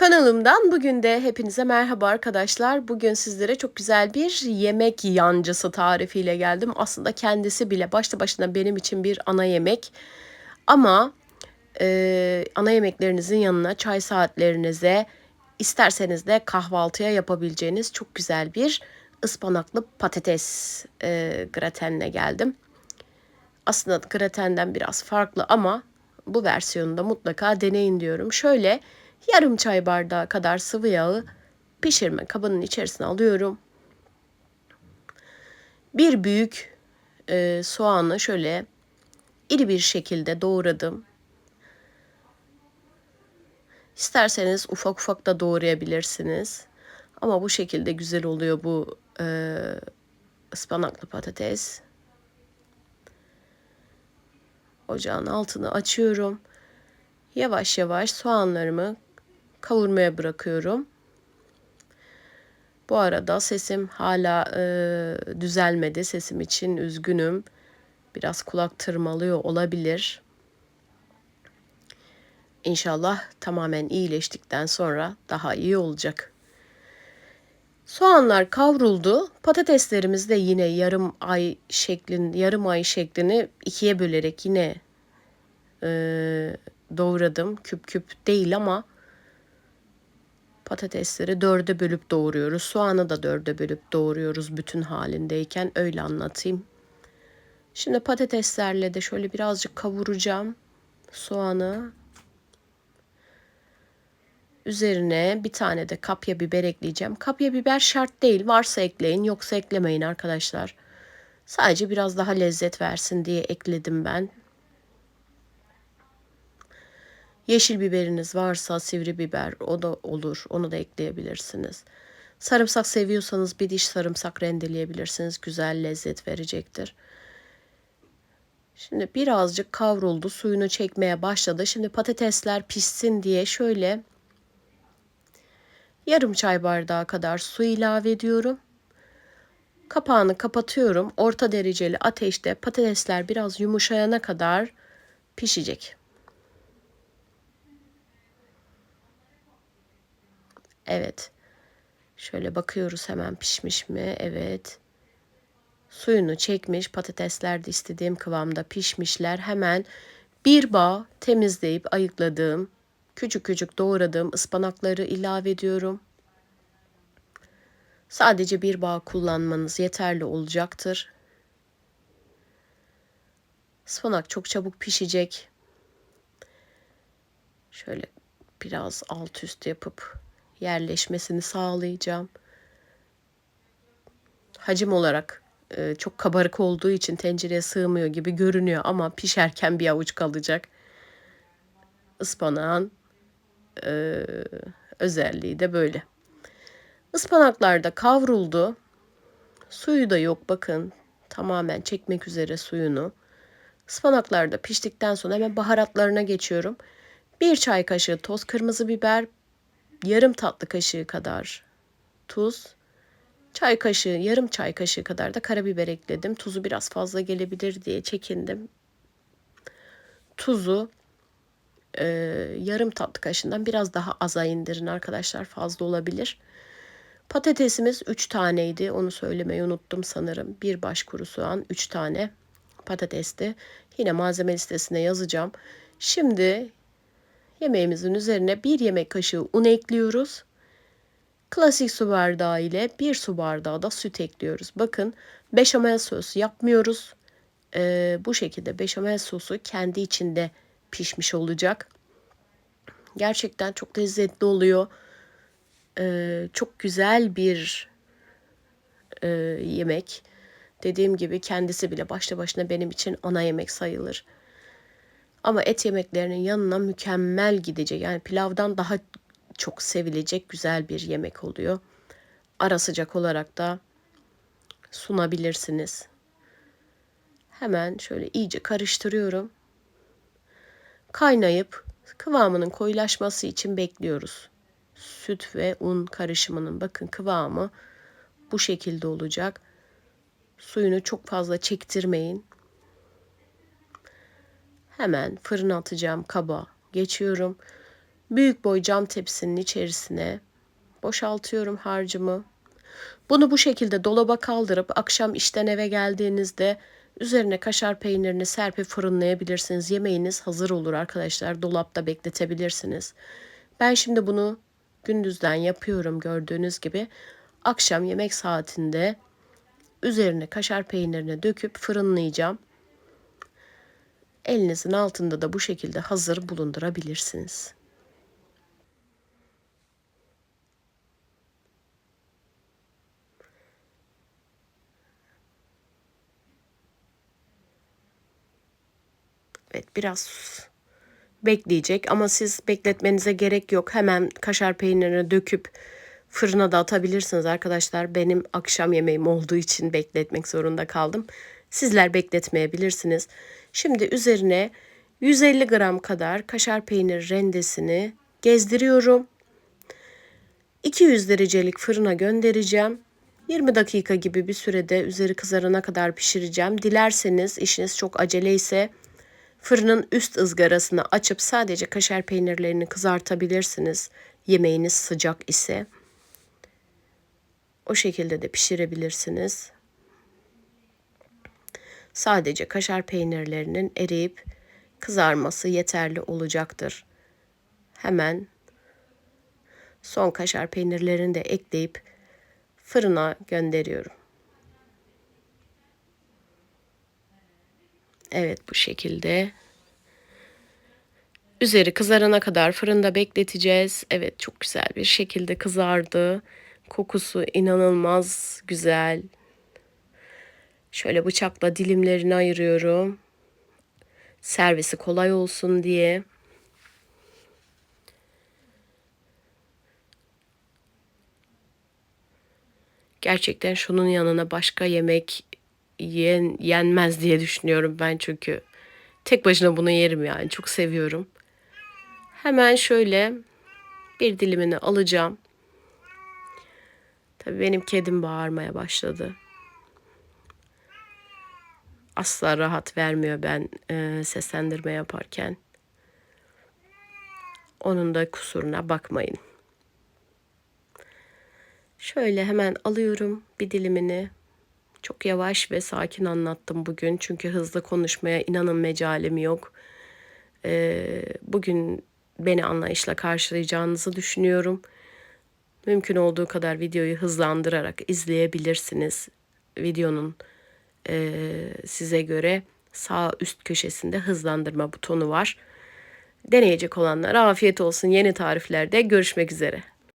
Kanalımdan bugün de hepinize merhaba arkadaşlar. Bugün sizlere çok güzel bir yemek yancısı tarifiyle geldim. Aslında kendisi bile başta başına benim için bir ana yemek. Ama e, ana yemeklerinizin yanına çay saatlerinize isterseniz de kahvaltıya yapabileceğiniz çok güzel bir ıspanaklı patates e, gratenine geldim. Aslında gratenden biraz farklı ama bu versiyonu da mutlaka deneyin diyorum. Şöyle yarım çay bardağı kadar sıvı yağı pişirme kabının içerisine alıyorum. Bir büyük e, soğanı şöyle iri bir şekilde doğradım. İsterseniz ufak ufak da doğrayabilirsiniz. Ama bu şekilde güzel oluyor bu e, ıspanaklı patates. Ocağın altını açıyorum. Yavaş yavaş soğanlarımı kavurmaya bırakıyorum. Bu arada sesim hala e, düzelmedi. Sesim için üzgünüm. Biraz kulak tırmalıyor olabilir. İnşallah tamamen iyileştikten sonra daha iyi olacak. Soğanlar kavruldu. Patateslerimiz de yine yarım ay şeklin yarım ay şeklini ikiye bölerek yine e, doğradım. Küp küp değil ama patatesleri dörde bölüp doğruyoruz. Soğanı da dörde bölüp doğruyoruz bütün halindeyken öyle anlatayım. Şimdi patateslerle de şöyle birazcık kavuracağım soğanı. Üzerine bir tane de kapya biber ekleyeceğim. Kapya biber şart değil. Varsa ekleyin, yoksa eklemeyin arkadaşlar. Sadece biraz daha lezzet versin diye ekledim ben. Yeşil biberiniz varsa sivri biber o da olur. Onu da ekleyebilirsiniz. Sarımsak seviyorsanız bir diş sarımsak rendeleyebilirsiniz. Güzel lezzet verecektir. Şimdi birazcık kavruldu. Suyunu çekmeye başladı. Şimdi patatesler pişsin diye şöyle yarım çay bardağı kadar su ilave ediyorum. Kapağını kapatıyorum. Orta dereceli ateşte patatesler biraz yumuşayana kadar pişecek. Evet. Şöyle bakıyoruz hemen pişmiş mi? Evet. Suyunu çekmiş. Patatesler de istediğim kıvamda pişmişler. Hemen bir bağ temizleyip ayıkladığım, küçük küçük doğradığım ıspanakları ilave ediyorum. Sadece bir bağ kullanmanız yeterli olacaktır. Ispanak çok çabuk pişecek. Şöyle biraz alt üst yapıp yerleşmesini sağlayacağım. Hacim olarak e, çok kabarık olduğu için tencereye sığmıyor gibi görünüyor ama pişerken bir avuç kalacak. Ispanağın e, özelliği de böyle. Ispanaklar da kavruldu. Suyu da yok bakın. Tamamen çekmek üzere suyunu. Ispanaklar da piştikten sonra hemen baharatlarına geçiyorum. Bir çay kaşığı toz kırmızı biber, yarım tatlı kaşığı kadar tuz, çay kaşığı, yarım çay kaşığı kadar da karabiber ekledim. Tuzu biraz fazla gelebilir diye çekindim. Tuzu e, yarım tatlı kaşığından biraz daha aza indirin arkadaşlar. Fazla olabilir. Patatesimiz 3 taneydi. Onu söylemeyi unuttum sanırım. Bir baş kuru soğan, 3 tane patatesti. Yine malzeme listesine yazacağım. Şimdi Yemeğimizin üzerine bir yemek kaşığı un ekliyoruz. Klasik su bardağı ile bir su bardağı da süt ekliyoruz. Bakın beşamel sosu yapmıyoruz. Ee, bu şekilde beşamel sosu kendi içinde pişmiş olacak. Gerçekten çok lezzetli oluyor. Ee, çok güzel bir e, yemek. Dediğim gibi kendisi bile başta başına benim için ana yemek sayılır. Ama et yemeklerinin yanına mükemmel gidecek. Yani pilavdan daha çok sevilecek güzel bir yemek oluyor. Ara sıcak olarak da sunabilirsiniz. Hemen şöyle iyice karıştırıyorum. Kaynayıp kıvamının koyulaşması için bekliyoruz. Süt ve un karışımının bakın kıvamı bu şekilde olacak. Suyunu çok fazla çektirmeyin. Hemen fırına atacağım kaba geçiyorum. büyük boy cam tepsinin içerisine boşaltıyorum harcımı. Bunu bu şekilde dolaba kaldırıp akşam işten eve geldiğinizde üzerine kaşar peynirini serpip fırınlayabilirsiniz. Yemeğiniz hazır olur arkadaşlar. Dolapta bekletebilirsiniz. Ben şimdi bunu gündüzden yapıyorum gördüğünüz gibi. Akşam yemek saatinde üzerine kaşar peynirini döküp fırınlayacağım. Elinizin altında da bu şekilde hazır bulundurabilirsiniz. Evet biraz bekleyecek ama siz bekletmenize gerek yok. Hemen kaşar peynirini döküp fırına da atabilirsiniz arkadaşlar. Benim akşam yemeğim olduğu için bekletmek zorunda kaldım. Sizler bekletmeyebilirsiniz. Şimdi üzerine 150 gram kadar kaşar peynir rendesini gezdiriyorum. 200 derecelik fırına göndereceğim. 20 dakika gibi bir sürede üzeri kızarana kadar pişireceğim. Dilerseniz işiniz çok acele ise fırının üst ızgarasını açıp sadece kaşar peynirlerini kızartabilirsiniz. Yemeğiniz sıcak ise. O şekilde de pişirebilirsiniz. Sadece kaşar peynirlerinin eriyip kızarması yeterli olacaktır. Hemen son kaşar peynirlerini de ekleyip fırına gönderiyorum. Evet bu şekilde. Üzeri kızarana kadar fırında bekleteceğiz. Evet çok güzel bir şekilde kızardı. Kokusu inanılmaz güzel. Şöyle bıçakla dilimlerini ayırıyorum. Servisi kolay olsun diye. Gerçekten şunun yanına başka yemek yen, yenmez diye düşünüyorum ben çünkü tek başına bunu yerim yani çok seviyorum. Hemen şöyle bir dilimini alacağım. Tabii benim kedim bağırmaya başladı. Asla rahat vermiyor ben e, seslendirme yaparken. Onun da kusuruna bakmayın. Şöyle hemen alıyorum bir dilimini. Çok yavaş ve sakin anlattım bugün. Çünkü hızlı konuşmaya inanın mecalim yok. Ee, bugün beni anlayışla karşılayacağınızı düşünüyorum. Mümkün olduğu kadar videoyu hızlandırarak izleyebilirsiniz. Videonun e, size göre sağ üst köşesinde hızlandırma butonu var. Deneyecek olanlara afiyet olsun. Yeni tariflerde görüşmek üzere.